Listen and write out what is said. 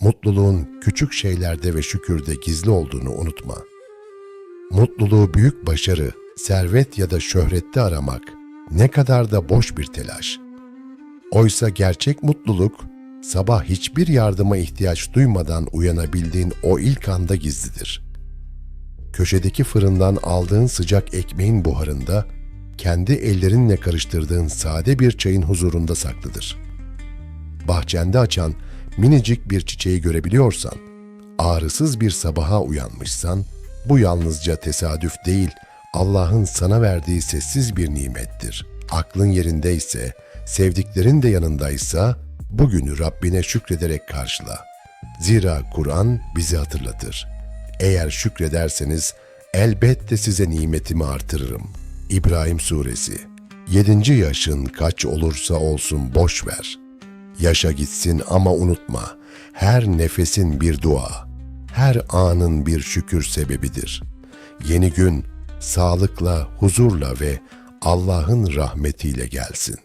Mutluluğun küçük şeylerde ve şükürde gizli olduğunu unutma. Mutluluğu büyük başarı, servet ya da şöhrette aramak ne kadar da boş bir telaş. Oysa gerçek mutluluk sabah hiçbir yardıma ihtiyaç duymadan uyanabildiğin o ilk anda gizlidir. Köşedeki fırından aldığın sıcak ekmeğin buharında, kendi ellerinle karıştırdığın sade bir çayın huzurunda saklıdır. Bahçende açan minicik bir çiçeği görebiliyorsan, ağrısız bir sabaha uyanmışsan, bu yalnızca tesadüf değil, Allah'ın sana verdiği sessiz bir nimettir. Aklın yerindeyse, sevdiklerin de yanındaysa, bugünü Rabbine şükrederek karşıla. Zira Kur'an bizi hatırlatır. Eğer şükrederseniz elbette size nimetimi artırırım. İbrahim Suresi 7. yaşın kaç olursa olsun boş ver. Yaşa gitsin ama unutma, her nefesin bir dua, her anın bir şükür sebebidir. Yeni gün sağlıkla, huzurla ve Allah'ın rahmetiyle gelsin.